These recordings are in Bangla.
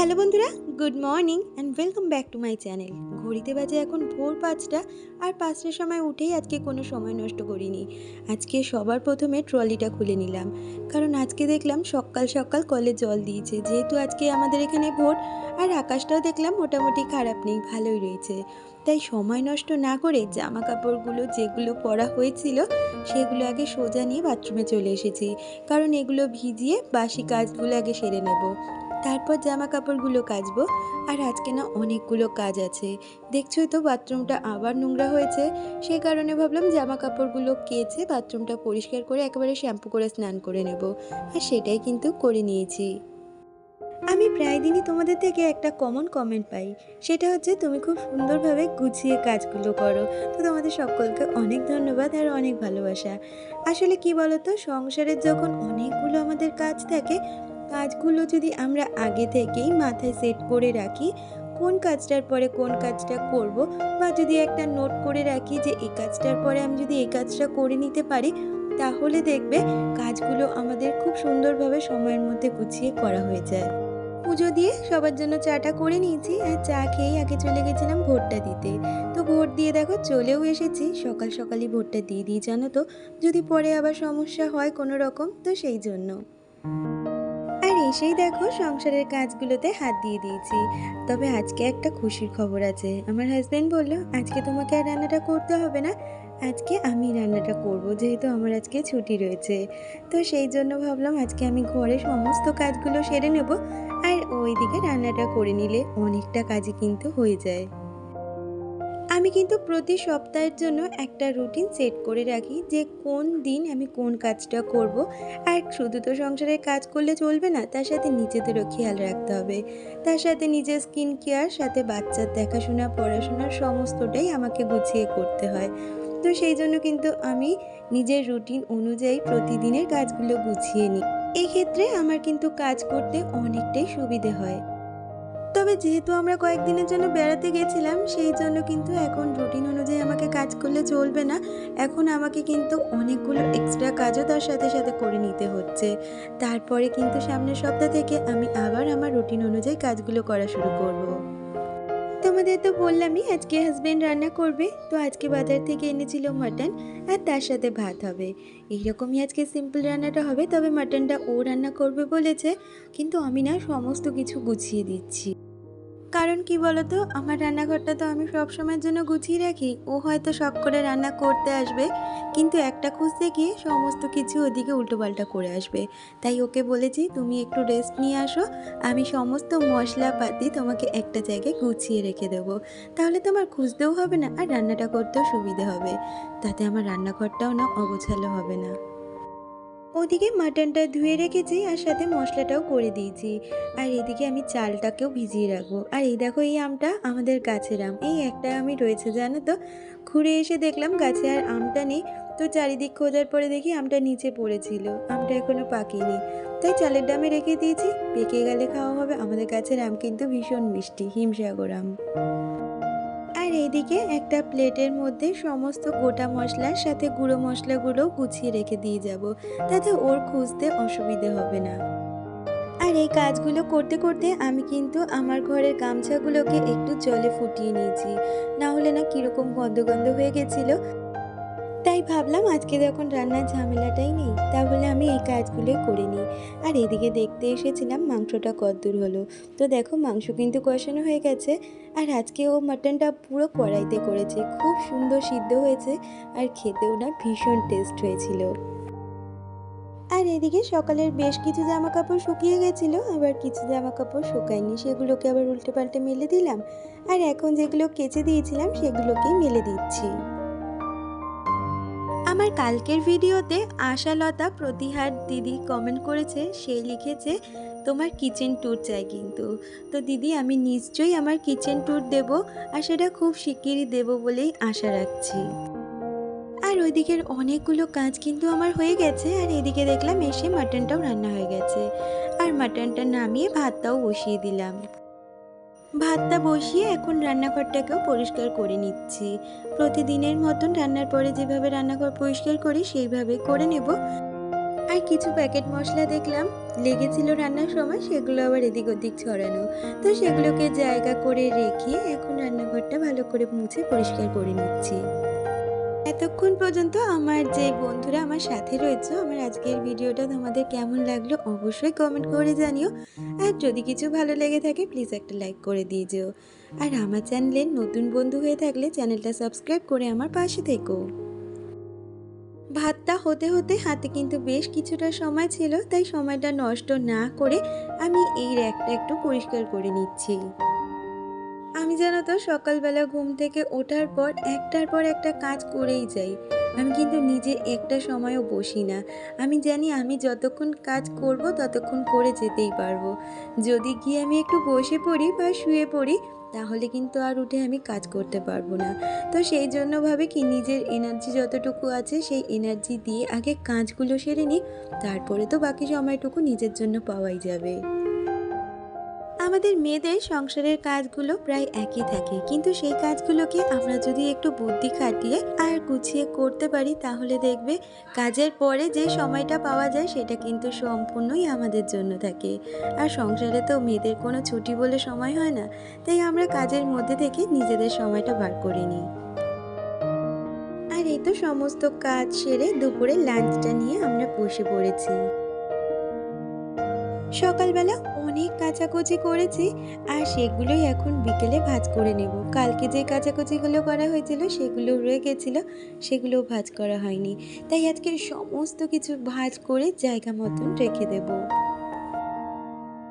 Morning and welcome back to my channel ঘড়িতে বাজে এখন ভোর পাঁচটা আর পাঁচটার সময় উঠেই আজকে কোনো সময় নষ্ট করিনি। আজকে সবার প্রথমে ট্রলিটা খুলে নিলাম। কারণ আজকে দেখলাম সকাল সকাল কলে জল দিয়েছে। যেহেতু আজকে আমাদের এখানে ভোট আর আকাশটাও দেখলাম মোটামুটি খারাপ নেই, ভালোই রয়েছে। তাই সময় নষ্ট না করে জামা কাপড়গুলো যেগুলো পরা হয়েছিল সেগুলো আগে সোজা নিয়ে বাথরুমে চলে এসেছি। কারণ এগুলো ভিজিয়ে বাসি কাজগুলো আগে সেরে নেব। তারপর জামা কাপড়গুলো কাচবো। আর আজকে না অনেকগুলো কাজ আছে। দেখছোই তো বাথরুমটা আবার নোংরা হয়েছে। সে কারণে ভাবলাম জামা কাপড়গুলো কেচে বাথরুমটা পরিষ্কার করে একেবারে শ্যাম্পু করে স্নান করে নেব। আর সেটাই কিন্তু করে নিয়েছি। আমি প্রায় দিনই তোমাদের থেকে একটা কমন কমেন্ট পাই। সেটা হচ্ছে তুমি খুব সুন্দরভাবে গুছিয়ে কাজগুলো করো। তো তোমাদের সকলকে অনেক ধন্যবাদ আর অনেক ভালোবাসা। আসলে কি বলতো, সংসারের যখন অনেকগুলো আমাদের কাজ থাকে কাজগুলো যদি আমরা আগে থেকেই মাথায় সেট করে রাখি, কোন কাজটার পরে কোন কাজটা করব বা যদি একটা নোট করে রাখি যে এই কাজটার পরে আমি যদি এই কাজটা করে নিতে পারি, তাহলে দেখবে কাজগুলো আমাদের খুব সুন্দরভাবে সময়ের মধ্যে গুছিয়ে করা হয়ে যায়। পুজো দিয়ে সবার জন্য চাটা করে নিয়েছি আর চা খেয়েই আগে চলে গেছিলাম ভোটটা দিতে। তো ভোট দিয়ে দেখো চলেও এসেছি, সকাল সকালই ভোটটা দিয়ে দিই, জানো তো? যদি পরে আবার সমস্যা হয় কোনো রকম, তো সেই জন্য। এসেই দেখো সংসারের কাজগুলোতে হাত দিয়ে দিয়েছি। তবে আজকে একটা খুশির খবর আছে। আমার হাজব্যান্ড বলল, আজকে তোমাকে আর রান্নাটা করতে হবে না। আজকে আমি রান্নাটা করব, যেহেতু আমার আজকে ছুটি রয়েছে। তো সেই জন্য ভাবলাম আজকে আমি ঘরে সমস্ত কাজগুলো সেরে নেব। আর ওইদিকে রান্নাটা করে নিলে অনেকটা কাজই কিন্তু হয়ে যায়। আমি কিন্তু প্রতি সপ্তাহের জন্য একটা রুটিন সেট করে রাখি যে কোন দিন আমি কোন কাজটা করব। আর শুধু তো সংসারের কাজ করলে চলবে না, তার সাথে নিজেদেরও খেয়াল রাখতে হবে। তার সাথে নিজের স্কিন কেয়ার, সাথে বাচ্চার দেখাশোনা, পড়াশোনা সমস্তটাই আমাকে গুছিয়ে করতে হয়। তো সেই জন্য কিন্তু আমি নিজের রুটিন অনুযায়ী প্রতিদিনের কাজগুলো গুছিয়ে নিই। এক্ষেত্রে আমার কিন্তু কাজ করতে অনেকটাই সুবিধে হয়। তবে যেহেতু আমরা কয়েকদিনের জন্য বেড়াতে গেছিলাম, সেই জন্য কিন্তু এখন রুটিন অনুযায়ী আমাকে কাজ করলে চলবে না এখন আমাকে কিন্তু অনেকগুলো এক্সট্রা কাজও তার সাথে সাথে করে নিতে হচ্ছে তারপরে কিন্তু সামনের সপ্তাহ থেকে আমি আবার আমার রুটিন অনুযায়ী কাজগুলো করা শুরু করব। তোমাদের তো বললামই আজকে হাজব্যান্ড রান্না করবে। তো আজকে বাজার থেকে এনেছিল মাটন আর তার সাথে ভাত হবে। এইরকমই আজকে সিম্পল রান্নাটা হবে, তবে মাটনটা ও রান্না করবে বলেছে। কিন্তু আমি না সমস্ত কিছু গুছিয়ে দিচ্ছি। কারণ কি বলতো? আমার রান্নাঘরটা তো আমি সব সময়ের জন্য গুছিয়ে রাখি। ও হয়তো শখ করে রান্না করতে আসবে। কিন্তু একটা খুঁজতে গিয়ে সমস্ত কিছু ওদিকে উল্টোপাল্টা করে আসবে। তাই ওকে বলেছি, তুমি একটু রেস্ট নিয়ে আসো। আমি সমস্ত মশলাপাতি তোমাকে একটা জায়গায় গুছিয়ে রেখে দেবো। তাহলে তোমার খুঁজতেও হবে না আর রান্নাটা করতেও সুবিধে হবে। তাতে আমার রান্নাঘরটাও না অগোছালো হবে না। ওদিকে মাটনটা ধুয়ে রেখেছি আর সাথে মশলাটাও করে দিয়েছি। আর এদিকে আমি চালটাকেও ভিজিয়ে রাখব। আর এই দেখো এই আমটা আমাদের গাছের আম। এই একটা আমি রয়েছে, জানো তো? ঘুরে এসে দেখলাম গাছে আর আমটা নেই। তো চারিদিক খোঁজার পরে দেখি আমটা নিচে পড়েছিল। আমটা এখনও পাকেনি। তাই চালের ডামে রেখে দিয়েছি। পেকে গেলে খাওয়া হবে। আমাদের গাছের আম কিন্তু ভীষণ মিষ্টি, হিমসাগর আম। আর এইদিকে একটা প্লেটের মধ্যে সমস্ত গোটা মশলার সাথে গুঁড়ো মশলাগুলো গুছিয়ে রেখে দিয়ে যাব। তাতে ওর খুঁজতে অসুবিধে হবে না। আর এই কাজগুলো করতে করতে আমি কিন্তু আমার ঘরের গামছাগুলোকে একটু জলে ফুটিয়ে নিয়েছি। না হলে না কীরকম গন্ধ গন্ধ হয়ে গেছিল। তাই ভাবলাম আজকে যখন রান্নার ঝামেলাটাই নেই, তাহলে আমি এই কাজগুলোই করে নিই। আর এদিকে দেখতে এসেছিলাম মাংসটা কদ্দূর হলো। তো দেখো মাংস কিন্তু কষানো হয়ে গেছে, আর আজকে ও মাটনটা পুরো কড়াইতে করেছে, খুব সুন্দর সিদ্ধ হয়েছে, আর খেতেও না ভীষণ টেস্ট হয়েছিল। আর এদিকে সকালের বেশ কিছু জামা কাপড় শুকিয়ে গেছিল, আবার কিছু জামা কাপড় শুকায়নি, সেগুলোকে আবার উল্টে পাল্টে মেলে দিলাম। আর এখন যেগুলো কেচে দিয়েছিলাম, সেগুলোকেই মেলে দিচ্ছি। আমার কালকের ভিডিওতে আশালতা প্রতিহার দিদি কমেন্ট করেছে, সে লিখেছে, তোমার কিচেন ট্যুর চাই কিন্তু। তো দিদি, আমি নিশ্চয়ই আমার কিচেন ট্যুর দেব আর সেটা খুব শিগগিরই দেব বলেই আশা রাখছি। আর ওইদিকের অনেকগুলো কাজ কিন্তু আমার হয়ে গেছে, আর এদিকে দেখলাম এসে মাটনটাও রান্না হয়ে গেছে। আর মাটনটা নামিয়ে ভাতটাও বসিয়ে দিলাম। ভাতটা বসিয়ে এখন রান্নাঘরটাকেও পরিষ্কার করে নিচ্ছি। প্রতিদিনের মতন রান্নার পরে যেভাবে রান্নাঘর পরিষ্কার করি, সেইভাবে করে নেব। আর কিছু প্যাকেট মশলা দেখলাম, লেগেছিল রান্নার সময়, সেগুলো আবার এদিক ওদিক ছড়ানো। তো সেগুলোকে জায়গা করে রেখে এখন রান্নাঘরটা ভালো করে মুছে পরিষ্কার করে নিচ্ছি। এতক্ষণ পর্যন্ত আমার যে বন্ধুরা আমার সাথে রয়েছে, আমার আজকের ভিডিওটা তোমাদের কেমন লাগল অবশ্যই কমেন্ট করে জানিও। আর যদি কিছু ভালো লেগে থাকে প্লিজ একটা লাইক করে দিয়ে যেও। আর আমার চ্যানেলে নতুন বন্ধু হয়ে থাকলে চ্যানেলটা সাবস্ক্রাইব করে আমার পাশে থেকো। ভাতটা হতে হতে হাতে কিন্তু বেশ কিছুটা সময় ছিল, তাই সময়টা নষ্ট না করে আমি এই র্যাকটা একটু পরিষ্কার করে নিচ্ছি। আমি জানো তো, সকালবেলা ঘুম থেকে ওঠার পর একটার পর একটা কাজ করেই যাই। আমি কিন্তু নিজে একটা সময়ও বসি না। আমি জানি আমি যতক্ষণ কাজ করব ততক্ষণ করে যেতেই পারব। যদি গিয়ে আমি একটু বসে পড়ি বা শুয়ে পড়ি, তাহলে কিন্তু আর উঠে আমি কাজ করতে পারব না। তো সেই জন্য ভাবে কি নিজের এনার্জি যতটুকু আছে, সেই এনার্জি দিয়ে আগে কাজগুলো সেরে নিই, তারপরে তো বাকি সময়টুকু নিজের জন্য পাওয়াই যাবে। আমাদের মেয়েদের সংসারের কাজগুলো প্রায় একই থাকে। কিন্তু সেই কাজগুলোকে আমরা যদি একটু বুদ্ধি খাটিয়ে আর গুছিয়ে করতে পারি, তাহলে দেখবে কাজের পরে যে সময়টা পাওয়া যায়, সেটা কিন্তু সম্পূর্ণই আমাদের জন্য থাকে। আর সংসারে তো মেয়েদের কোনো ছুটি বলে সময় হয় না, তাই আমরা কাজের মধ্যে থেকে নিজেদের সময়টা বার করে নিই। আর এই তো সমস্ত কাজ সেরে দুপুরে লাঞ্চটা নিয়ে আমরা বসে পড়েছি। সকালবেলা অনেক কাচাকুচি করেছি, আর সেগুলোই এখন বিকেলে ভাজ করে নেব। কালকে যে কাচাকুচিগুলো করা হয়েছিল, সেগুলো রয়ে গেছিল সেগুলো ভাজ করা হয়নি। তাই আজকে সমস্ত কিছু ভাজ করে জায়গা মতন রেখে দেব।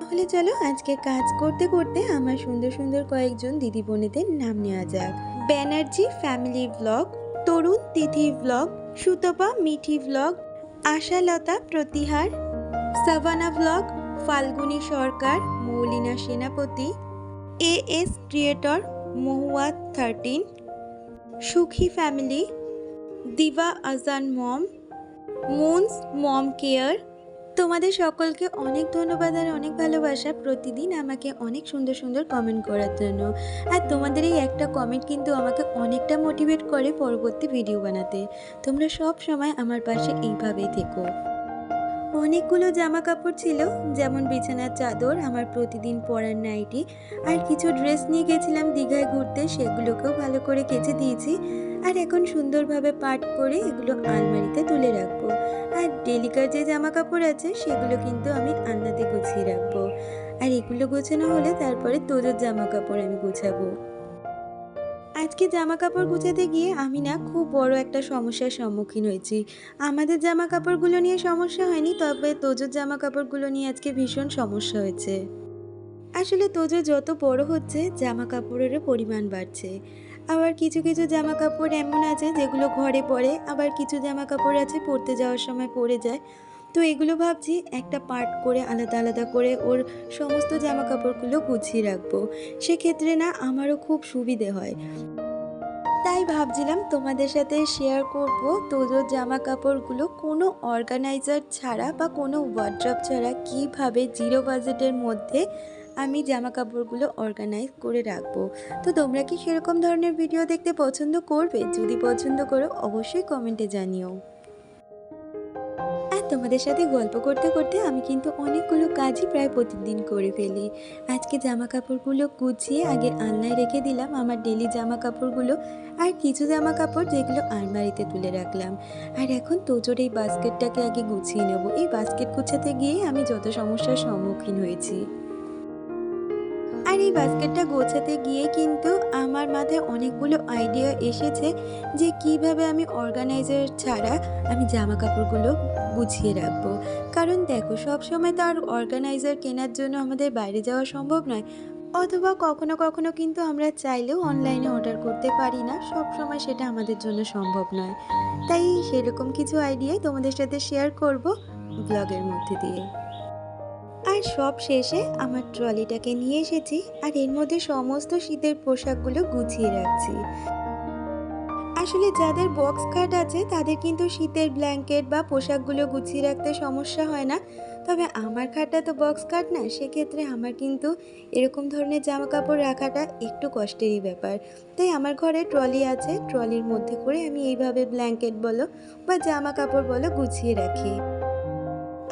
তাহলে চলো আজকে কাজ করতে করতে আমার সুন্দর সুন্দর কয়েকজন দিদি বোনেদের নাম নেওয়া যাক। Banerjee family blog, Tarun Tithi blog, Sutapa Mithi blog, Ashalata Pratihar, Savannah blog Falguni Sarkar, Moulina Senapati, A S creator Mahua thirteen, সুখী ফ্যামিলি, দিবা আজান মম, মুন্স মম কেয়ার। তোমাদের সকলকে অনেক ধন্যবাদ আর অনেক ভালোবাসা। প্রতিদিন আমাকে অনেক সুন্দর সুন্দর কমেন্ট করার জন্য। আর তোমাদের এই একটা কমেন্ট কিন্তু আমাকে অনেকটা মোটিভেট করে পরবর্তী ভিডিও বানাতে। তোমরা সব সময় আমার পাশে এইভাবেই থেকো। অনেকগুলো জামা কাপড় ছিল, যেমন বিছানার চাদর, আমার প্রতিদিন পরার নাইটি আর কিছু ড্রেস নিয়ে গেছিলাম দীঘায় ঘুরতে, সেগুলোকেও ভালো করে কেচে দিয়েছি। আর এখন সুন্দরভাবে পাট করে এগুলো আলমারিতে তুলে রাখব। আর ডেলিকার যে জামা কাপড় আছে, সেগুলো কিন্তু আমি আলনাতে গুছিয়ে রাখব। আর এগুলো গোছানো হলে তারপরে তোজোর জামা কাপড় আমি গুছাবো। আজকে জামা কাপড় গুছাতে গিয়ে আমি না খুব বড় একটা সমস্যার সম্মুখীন হয়েছি। আমাদের জামা কাপড়গুলো নিয়ে সমস্যা হয়নি, তবে তোজোর জামা কাপড়গুলো নিয়ে আজকে ভীষণ সমস্যা হয়েছে। আসলে তোজো যত বড় হচ্ছে জামা কাপড়েরও পরিমাণ বাড়ছে। আবার কিছু কিছু জামা কাপড় এমন আছে যেগুলো ঘরে পরে আবার কিছু জামা কাপড় আছে পরতে যাওয়ার সময় পরে যায়। তো এগুলো ভাবছি একটা পার্ট করে আলাদা আলাদা করে ওর সমস্ত জামা কাপড়গুলো গুছিয়ে রাখব। সেক্ষেত্রে না আমারও খুব সুবিধে হয়। তাই ভাবছিলাম তোমাদের সাথে শেয়ার করব তোজোর জামা কাপড়গুলো কোনো অর্গানাইজার ছাড়া বা কোনো ওয়ার্ড্রপ ছাড়া কীভাবে জিরো বাজেটের মধ্যে আমি জামা কাপড়গুলো অর্গানাইজ করে রাখব। তো তোমরা কি সেরকম ধরনের ভিডিও দেখতে পছন্দ করবে? যদি পছন্দ করো অবশ্যই কমেন্টে জানিও। তোমাদের সাথে গল্প করতে করতে আমি কিন্তু অনেকগুলো কাজই প্রায় প্রতিদিন করে ফেলি। আজকে জামা কাপড়গুলো গুছিয়ে আগে আলনায় রেখে দিলাম, আমার ডেলি জামা কাপড়গুলো আর কিছু জামা কাপড় যেগুলো আলমারিতে তুলে রাখলাম। আর এখন তোজোর এই বাস্কেটটাকে আগে গুছিয়ে নেব। এই বাস্কেট গুছাতে গিয়ে আমি যত সমস্যার সম্মুখীন হয়েছি। এই বাস্কেটটা গোছাতে গিয়ে কিন্তু আমার মাথায় অনেকগুলো আইডিয়া এসেছে যে কীভাবে আমি অর্গানাইজার ছাড়া আমি জামা কাপড়গুলো গুছিয়ে রাখব। কারণ দেখো সব সময় তো আর অর্গানাইজার কেনার জন্য আমাদের বাইরে যাওয়া সম্ভব নয়। অথবা কখনো কখনো কিন্তু আমরা চাইলেও অনলাইনে অর্ডার করতে পারি না সব সময় সেটা আমাদের জন্য সম্ভব নয়। তাই সেরকম কিছু আইডিয়াই তোমাদের সাথে শেয়ার করব ব্লগের মধ্যে দিয়ে। আর সব শেষে আমার ট্রলিটাকে নিয়ে এসেছি আর এর মধ্যে সমস্ত শীতের পোশাকগুলো গুছিয়ে রাখছি। আসলে যাদের বক্স খাট আছে, তাদের কিন্তু শীতের ব্ল্যাঙ্কেট বা পোশাকগুলো গুছিয়ে রাখতে সমস্যা হয় না। তবে আমার খাটটা তো বক্স খাট না, সেক্ষেত্রে আমার কিন্তু এরকম ধরনের জামা কাপড় রাখাটা একটু কষ্টেরই ব্যাপার। তাই আমার ঘরে ট্রলি আছে, ট্রলির মধ্যে করে আমি এইভাবে ব্ল্যাঙ্কেট বলো বা জামা কাপড় বলো গুছিয়ে রাখি।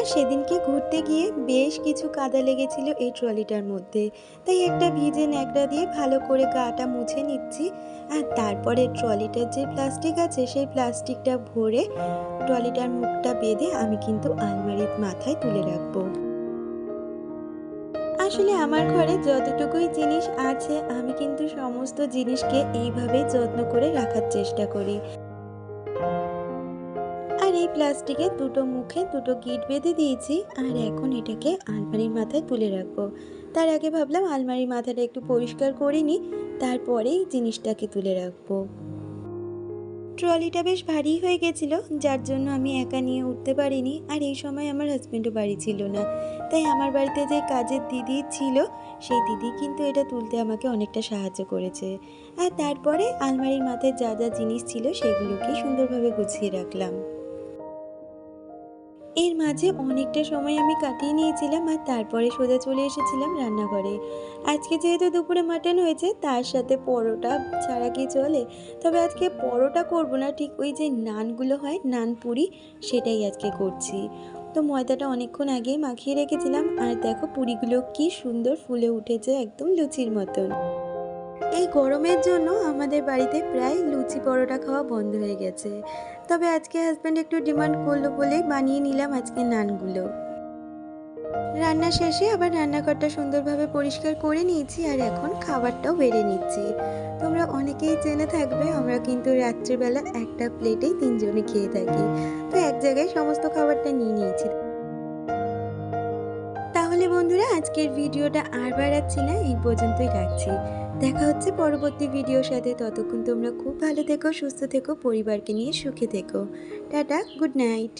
আর সেদিনকে ঘুরতে গিয়ে বেশ কিছু কাদা লেগেছিল এই ট্রলিটার মধ্যে। তাই একটা ভিজে ন্যাকড়া দিয়ে ভালো করে গাটা মুছে নিচ্ছি। আর তারপরে ট্রলিটার যে প্লাস্টিক আছে, সেই প্লাস্টিকটা ভরে ট্রলিটার মুখটা বেঁধে আমি কিন্তু আলমারির মাথায় তুলে রাখব। আসলে আমার ঘরে যতটুকুই জিনিস আছে, আমি কিন্তু সমস্ত জিনিসকে এইভাবে যত্ন করে রাখার চেষ্টা করি। প্লাস্টিকে দুটো মুখে দুটো গিট বেঁধে দিয়েছি আর এখন এটাকে আলমারির মাথায় তুলে রাখব। তার আগে ভাবলাম আলমারির মাথাটা একটু পরিষ্কার করে নিই, তারপরেই জিনিসটাকে তুলে রাখব। ট্রলিটা বেশ ভারী হয়ে গেছিল, যার জন্য আমি একা নিয়ে উঠতে পারিনি আর এই সময় আমার হাজব্যান্ডও বাড়ি ছিল না। তাই আমার বাড়িতে যে কাজের দিদি ছিল, সেই দিদি কিন্তু এটা তুলতে আমাকে অনেকটা সাহায্য করেছে। আর তারপরে আলমারির মাথায় যা যা জিনিস ছিল সেগুলোকে সুন্দরভাবে গুছিয়ে রাখলাম। এর মাঝে অনেকটা সময় আমি কাটিয়ে নিয়েছিলাম আর তারপরে সোজা চলে এসেছিলাম রান্নাঘরে। আজকে যেহেতু দুপুরে মাটন হয়েছে, তার সাথে পরোটা ছাড়া কি চলে? তবে আজকে পরোটা করব না, ঠিক ওই যে নানগুলো হয়, নান পুরি, সেটাই আজকে করছি। তো ময়দাটা অনেকক্ষণ আগেই মাখিয়ে রেখেছিলাম আর দেখো পুরিগুলো কি সুন্দর ফুলে উঠেছে একদম লুচির মতন। এই গরমের জন্য আমাদের বাড়িতে প্রায় লুচি পরোটা খাওয়া বন্ধ হয়ে গেছে। তবে আজকে হাজব্যান্ড একটু ডিমান্ড করল বলে বানিয়ে নিলাম আজকে নানগুলো। রান্না শেষে আবার রান্নাঘরটা সুন্দরভাবে পরিষ্কার করে নিয়েছি আর এখন খাবারটাও বেড়ে নিচ্ছি। তোমরা অনেকেই জেনে থাকবে, আমরা কিন্তু রাত্রিবেলা একটা প্লেটেই তিনজনে খেয়ে থাকি। তো এক জায়গায় সমস্ত খাবারটা নিয়ে নিয়েছি। তাহলে বন্ধুরা, আজকের ভিডিওটা আর বাড়াচ্ছি না, এই পর্যন্তই রাখছি। দেখা হচ্ছে পরবর্তী ভিডিওর সাথে। ততক্ষণ তোমরা খুব ভালো থেকো, সুস্থ থেকো, পরিবারকে নিয়ে সুখে থেকো। Tata, good night.